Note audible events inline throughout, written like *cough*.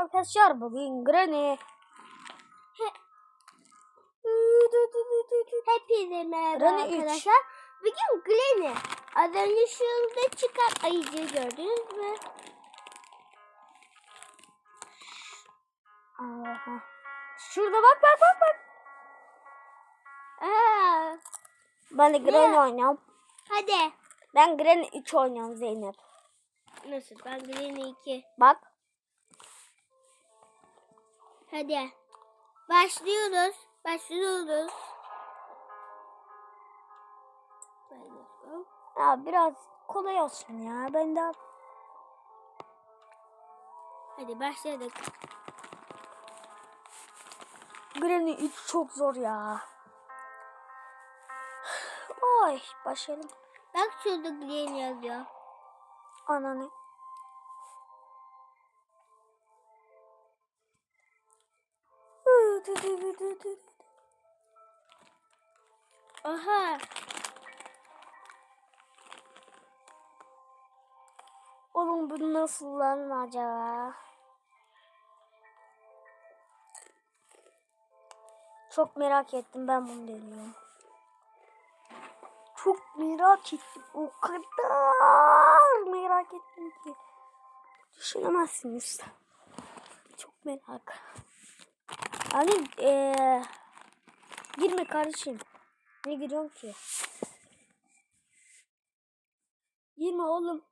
Arkadaşlar bugün Granny Hepinize merhaba Granny üç. arkadaşlar. Bugün Granny. Az önce şurada çıkan ayıcıyı gördünüz mü? Aha. Şurada bak bak bak bak. Aa, Ben de Granny oynuyorum. hadi. Ben Granny 3 oynuyorum Zeynep. Nasıl? Ben Granny 2. Bak. Hadi. Başlıyoruz. Başlıyoruz. Ya biraz kolay olsun ya. Ben de Hadi başladık. Granny 3 çok zor ya. Ay başlayalım. Bak şurada Granny yazıyor. Ananı. Aha. Oğlum bu nasıl lan acaba? Çok merak ettim ben bunu deniyorum. Çok merak ettim. O kadar merak ettim ki. Düşünemezsiniz. Çok merak. Hani eee girme kardeşim. Ne giriyorsun ki? Girme oğlum.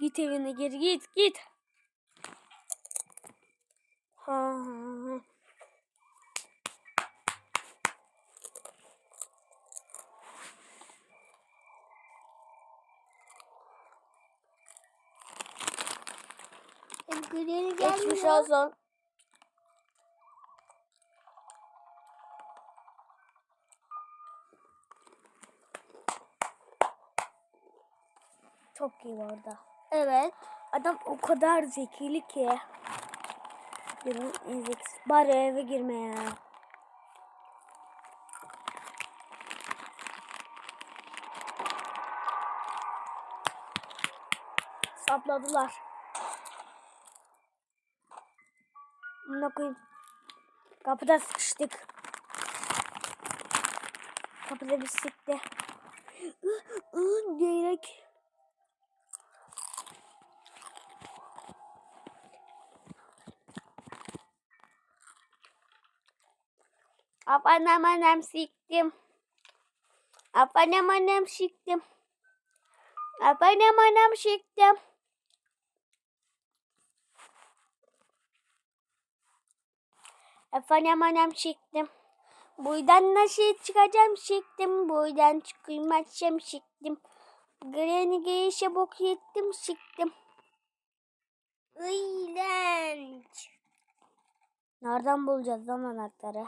Git evine geri git git. Ha, Geçmiş gelmiyor. olsun. Çok iyi bu arada. Evet. Adam o kadar zekili ki. Birinin en zekisi. Bari eve girme ya. Sapladılar. Buna koyayım. Kapıda sıkıştık. Kapıda bir sıktı. Diyerek. Apanam anam siktim. Apanam anam siktim. Apanam anam siktim. Apanam anam siktim. Buradan nasıl çıkacağım siktim. Buradan çıkılmazsam siktim. Granny gelişe bok yettim siktim. İğrenç. Nereden bulacağız lan anahtarı?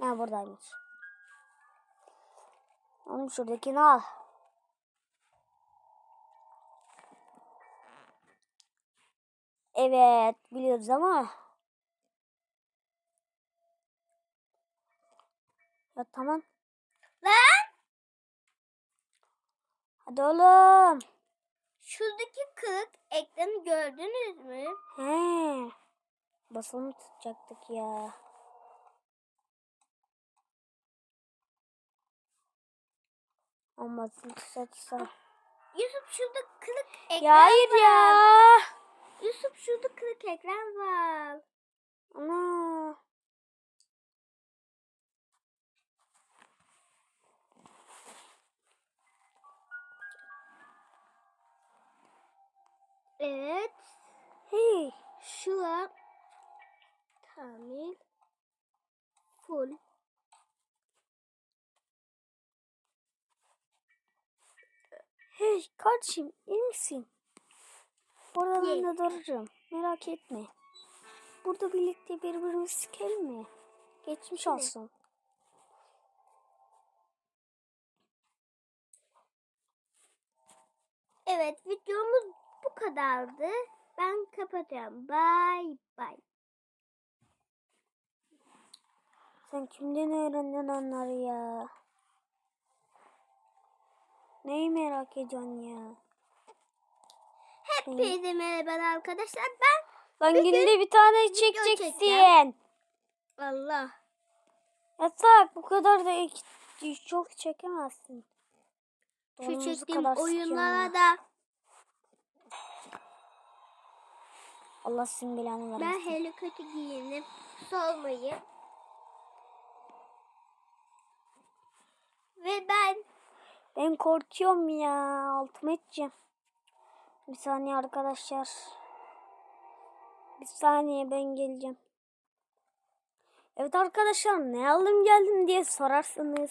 Ha buradaymış. Oğlum şuradakini al. Evet biliyoruz ama. Ya tamam. Lan! Hadi oğlum. Şuradaki kırık ekranı gördünüz mü? He. Basını tutacaktık ya. Ama basını tutsa tutsa. Yusuf şurada kırık ekran Ya hayır var. ya. Yusuf şurada kırık ekran var. Kardeşim iyi misin? Orada ben İyi. de duracağım. Merak etme. Burada birlikte birbirimizi sikelim mi? Geçmiş Şimdi. olsun. Evet videomuz bu kadardı. Ben kapatıyorum. Bye bye. Sen kimden öğrendin onları ya? Neyi merak ediyorsun ya? Hepinize merhaba arkadaşlar. Ben Lan Bugün günde bir tane çekeceksin. Allah. Yasak bu kadar da çok çekemezsin. Şu çektiğim oyunlara da Allah sizin belanı ben vermesin. hele kötü giyinip solmayı ve ben Ben korkuyorum ya. Altıma edeceğim. Bir saniye arkadaşlar. Bir saniye ben geleceğim. Evet arkadaşlar ne aldım geldim diye sorarsınız.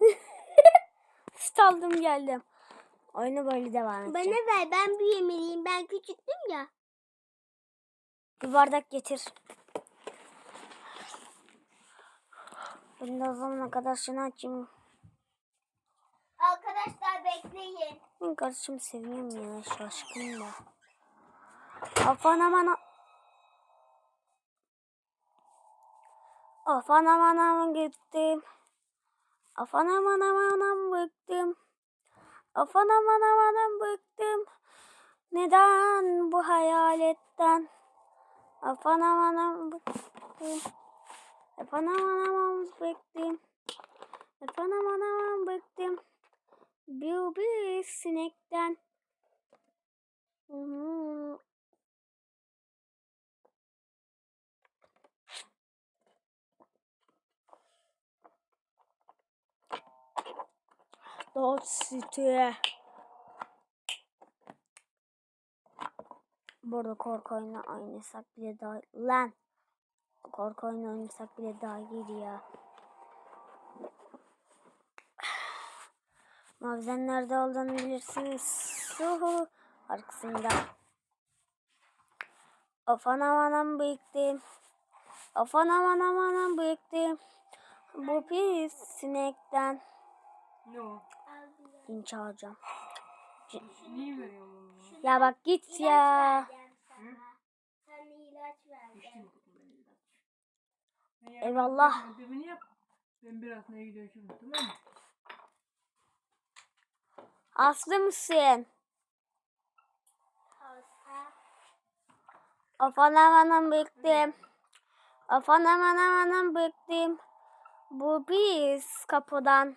*laughs* Süt aldım geldim. Oyunu böyle devam bana edeceğim. ver ben büyümeliyim. Ben küçüktüm ya. Bir bardak getir. Ben de o zamana kadar şunu açayım. Arkadaşlar bekleyin. Ben kardeşim seviyorum ya şaşkın da. Afan aman Afan aman aman gittim. Afan aman aman aman bıktım. Afan aman aman aman bıktım. Neden bu hayaletten? Afan aman aman bıktım. Afan aman aman bıktım. Afan aman aman bıktım. Bir bir sinekten. Hmm. Dot City. Bu arada korku oyunu oynasak. Lan! Korku oyunu oynasak bile daha iyiydi ya. Mavzen nerede olduğunu bilirsiniz. Suhu arkasında. Of anam anam bıyıktım. Of anam anam anam bıyıktım. Bu pis sinekten Ne o? dinç alacağım. Niye veriyorsun? Ya bak git ya. Eyvallah. ödevini yap. Ben biraz neye gidiyorum tamam mı? Aslı mısın? Anam bıyıktım. Of anam anam anam bıyıktım. Bu pis kapıdan.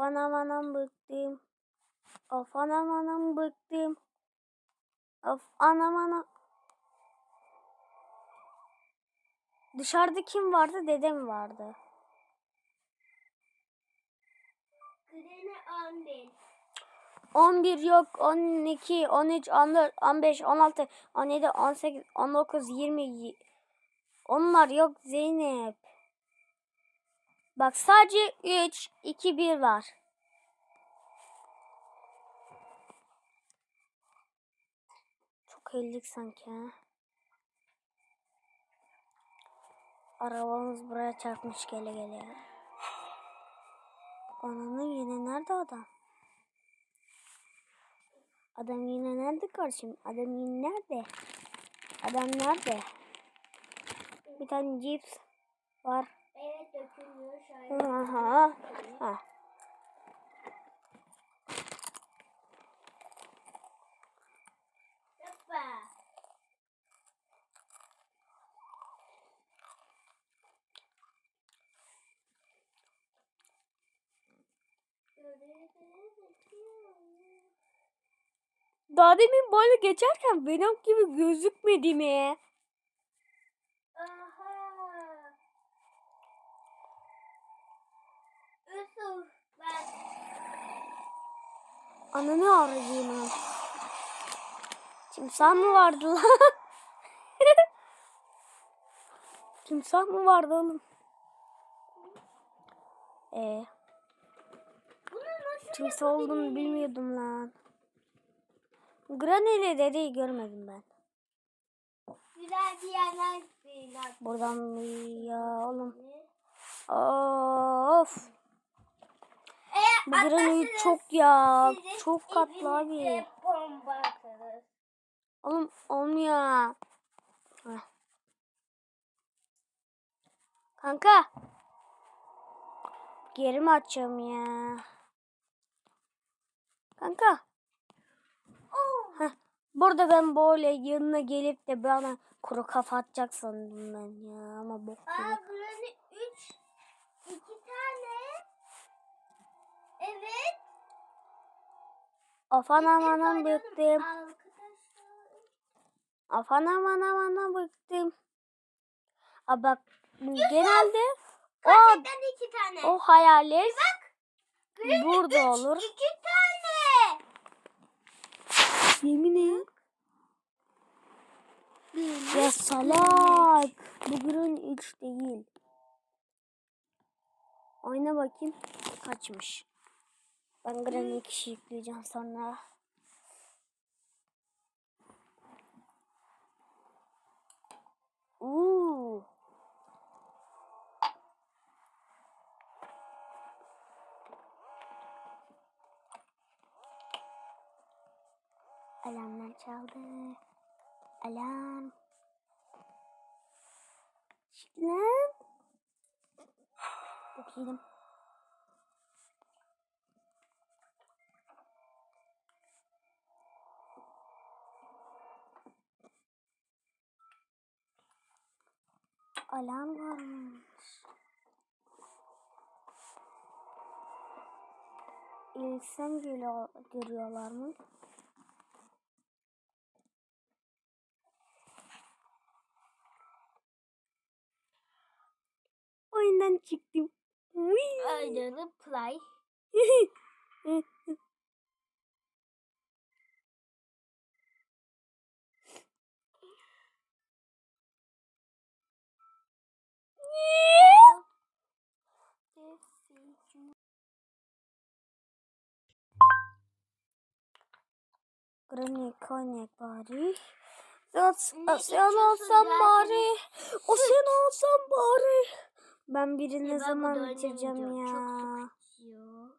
Anam anam bıktım. Of anam anam bıktım. Of anam anam. Dışarıda kim vardı? Dedem vardı. Grene 11. 11 yok, 12, 13, 14, 15, 16, 17, 18, 19, 20. y- Onlar yok Zeynep. Bak sadece 3, 2, 1 var. Çok ellik sanki ha. Arabamız buraya çarpmış gele gele. Ananın yine nerede adam? Adam yine nerede kardeşim? Adam yine nerede? Adam nerede? Bir tane cips var. Evet dökülüyor. Aha. Ha. Daha demin böyle geçerken Venom gibi gözükmedi mi? Aha. Yusuf ben Ananı arayayım. Timsah mı vardı lan? *laughs* Timsah mı vardı oğlum? Ee, timsah olduğunu bilmiyordum lan. Dedeyi görmedim ben. güzel bir yerler bir Buradan ya oğlum. Of. Eğer Bu Granny çok ya. Çok katlı abi. bomba atarız. Oğlum olmuyor. Heh. Kanka. geri mi açacağım ya? Kanka. Burada ben böyle yanına gelip de bana kuru kafa atacak sandım ben ya ama bok gibi. Aa Granny 3 2 tane. Evet. Hep anam oynuyordum. bıktım. Anam anam anam bıktım. Aa bak genelde o, iki tane. o hayalet burada üç, olur. İki tane. Yemin et. Ya salak. Bu Green 3 değil. Oyna bakayım. Kaçmış. Ben Green 2 yükleyeceğim sonra. Uuu. Alarmlar çaldı. Alarm. Çık lan. Çok yedim. Alarm varmış. İlksem görüyorlar mı? going to play. Granny konek bari. That's a Ocean on somebody. Ocean on somebody. Ben birini ne zaman bitireceğim ya. Çok.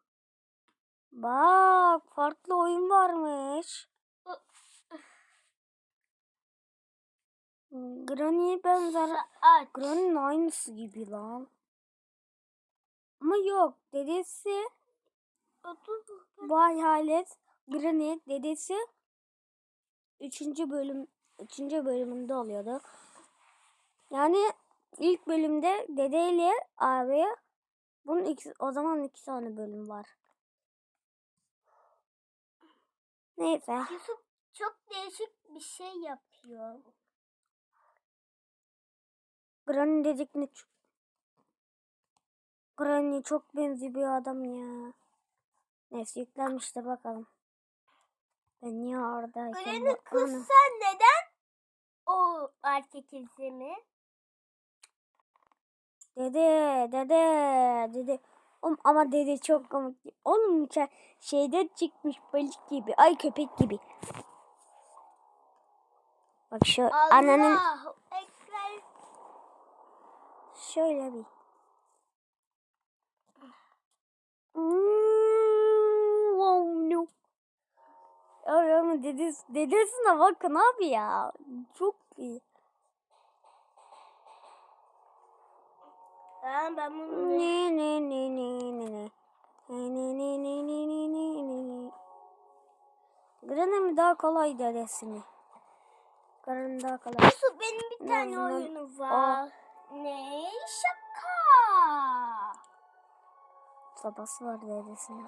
Bak farklı oyun varmış. Granny'ye benzer. Granny'nin aynısı gibi lan. Ama yok dedesi bu hayalet Granny dedesi 3. bölüm 3. bölümünde oluyordu. Yani ilk bölümde dedeyle abi bunun iki, o zaman iki tane bölüm var. Neyse. Yusuf çok değişik bir şey yapıyor. Granny dedik ne çok... Granny çok benziyor bir adam ya. Neyse yüklenmiştir bakalım. Ben niye oradayken... Granny bu- kız Ana. sen neden o erkek izlemi? Dede, dede, dede. Oğlum, ama dede çok komik. Oğlum içer şeyden çıkmış balık gibi. Ay köpek gibi. Bak şu ananın Allah ekber. şöyle bir. Ya ama dedesi, dedesine bakın abi ya. Çok iyi. Ben, ben bunu Ne ne ne ne ne ne. Ne ne ne ne ne ne ne ne ne. Mi daha kolay dedesi mi? Granny daha kolay. Yusuf benim bir tane azından oyunu var. Ne? Şaka. Sabası var dedesine.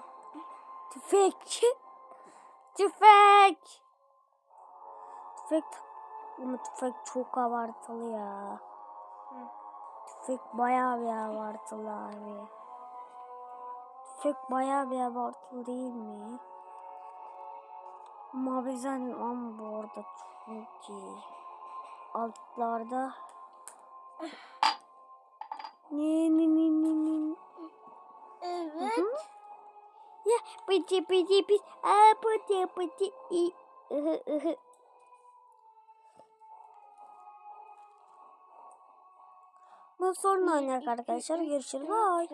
Tüfek. *laughs* Tüfek. Tüfek. Ama tüfek çok abartılı ya. Tüfek bayağı bir abartılı abi. Tüfek bayağı bir abartılı değil mi? Ama bizden ama bu arada çok iyi. Altlarda. Ne ne ne ne ne. Evet. Hı? Ya pıtı pıtı pıtı. Aa pıtı pıtı. sonra oynayak arkadaşlar. Görüşürüz. Bye.